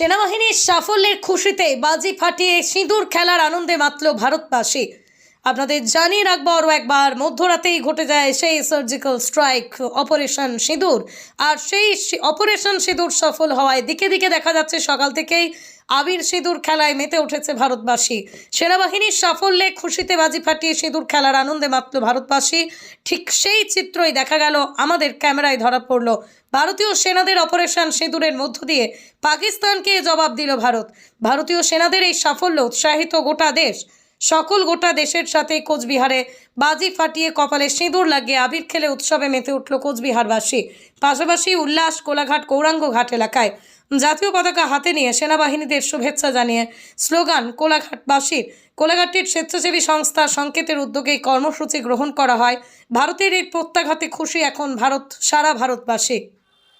সেনাবাহিনীর সাফল্যের খুশিতে বাজি ফাটিয়ে সিঁদুর খেলার আনন্দে মাতল ভারতবাসী। আপনাদের জানিয়ে রাখব আরও একবার, মধ্যরাতেই ঘটে যায় সেই সার্জিক্যাল স্ট্রাইক অপারেশন সিঁদুর। আর সেই অপারেশন সিঁদুর সফল হওয়ায় দিকে দিকে দেখা যাচ্ছে সকাল থেকেই আবির সিঁদুর খেলায় মেতে উঠেছে ভারতবাসী। সেনাবাহিনীর সাফল্যে খুশিতে বাজি ফাটিয়ে সিঁদুর খেলার আনন্দে মাতল ভারতবাসী। ঠিক সেই চিত্রই দেখা গেল, আমাদের ক্যামেরায় ধরা পড়ল। ভারতীয় সেনাদের অপারেশন সিঁদুরের মধ্য দিয়ে পাকিস্তানকে জবাব দিল ভারত। ভারতীয় সেনাদের এই সাফল্য উৎসাহিত গোটা দেশ। সকল গোটা দেশের সাথে কোচবিহারে বাজি ফাটিয়ে কপালে সিঁদুর লাগিয়ে আবির খেলে উৎসবে মেতে উঠল কোচবিহারবাসী। পাশাপাশি উল্লাস, কোলাঘাট, গৌরাঙ্গ ঘাট এলাকায় জাতীয় পতাকা হাতে নিয়ে সেনাবাহিনীদের শুভেচ্ছা জানিয়ে স্লোগান, কোলাঘাটবাসীর। কোলাঘাটের স্বেচ্ছাসেবী সংস্থা সংকেতের উদ্যোগে কর্মসূচি গ্রহণ করা হয়। ভারতের এই প্রত্যাঘাতে খুশি এখন ভারত, সারা ভারতবাসী।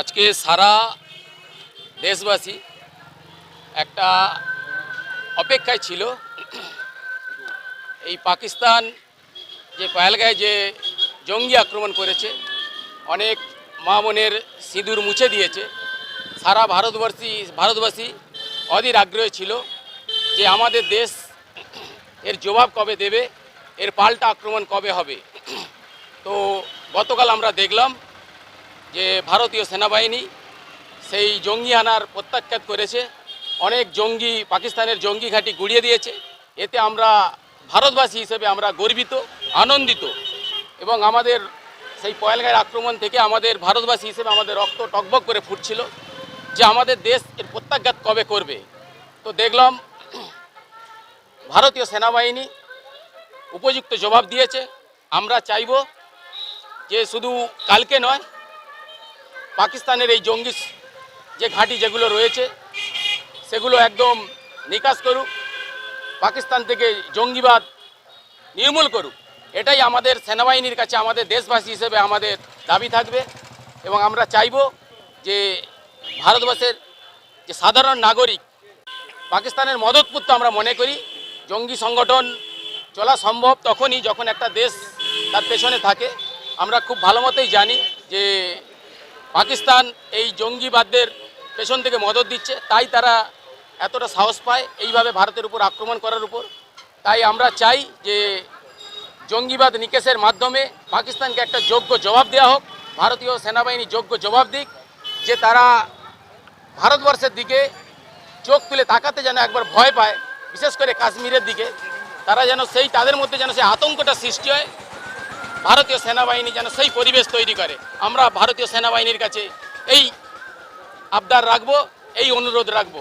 আজকে সারা দেশবাসী একটা অপেক্ষায় ছিল। এই পাকিস্তান যে পয়ালগায় যে জঙ্গি আক্রমণ করেছে, অনেক মা বোনের সিঁদুর মুছে দিয়েছে। সারা ভারতবর্ষী, ভারতবাসী অধীর আগ্রহী ছিল যে আমাদের দেশ এর জবাব কবে দেবে, এর পাল্টা আক্রমণ কবে হবে। তো গতকাল আমরা দেখলাম যে ভারতীয় সেনাবাহিনী সেই জঙ্গি হানার প্রত্যাখ্যাত করেছে। অনেক জঙ্গি, পাকিস্তানের জঙ্গি ঘাঁটি গুড়িয়ে দিয়েছে। এতে আমরা ভারতবাসী হিসেবে আমরা গর্বিত, আনন্দিত এবং আমাদের সেই পয়েলগাঁয়ের আক্রমণ থেকে আমাদের ভারতবাসী হিসেবে আমাদের রক্ত টকবক করে ফুটছিল যে আমাদের দেশ এর প্রত্যাঘাত কবে করবে। তো দেখলাম ভারতীয় সেনাবাহিনী উপযুক্ত জবাব দিয়েছে। আমরা চাইব যে শুধু কালকে নয় পাকিস্তানের এই জঙ্গি যে ঘাঁটি যেগুলো রয়েছে, সেগুলো একদম নিকাশ করুক, পাকিস্তান থেকে জঙ্গিবাদ নির্মূল করুক। এটাই আমাদের সেনাবাহিনীর কাছে, আমাদের দেশবাসী হিসেবে আমাদের দাবি থাকবে এবং আমরা চাইব যে ভারতবর্ষের যে সাধারণ নাগরিক পাকিস্তানের মদতপুত্র আমরা মনে করি, জঙ্গি সংগঠন চলা সম্ভব তখনই যখন একটা দেশ তার পেছনে থাকে। আমরা খুব ভালো মতোই জানি যে পাকিস্তান এই জঙ্গিবাদদের পেছন থেকে মদত দিচ্ছে, তাই তারা এতটা সাহস পায় এইভাবে ভারতের উপর আক্রমণ করার উপর। তাই আমরা চাই যে জঙ্গিবাদ নিকেশের মাধ্যমে পাকিস্তানকে একটা যোগ্য জবাব দেওয়া হোক, ভারতীয় সেনাবাহিনী যোগ্য জবাব দিক, যে তারা ভারতবর্ষের দিকে চোখ তুলে তাকাতে যেন একবার ভয় পায়, বিশেষ করে কাশ্মীরের দিকে। তারা যেন সেই, তাদের মধ্যে যেন সেই আতঙ্কটা সৃষ্টি হয় ভারতীয় সেনাবাহিনী যেন সেই পরিবেশ তৈরি করে। আমরা ভারতীয় সেনাবাহিনীর কাছে এই আবদার রাখব, এই অনুরোধ রাখব।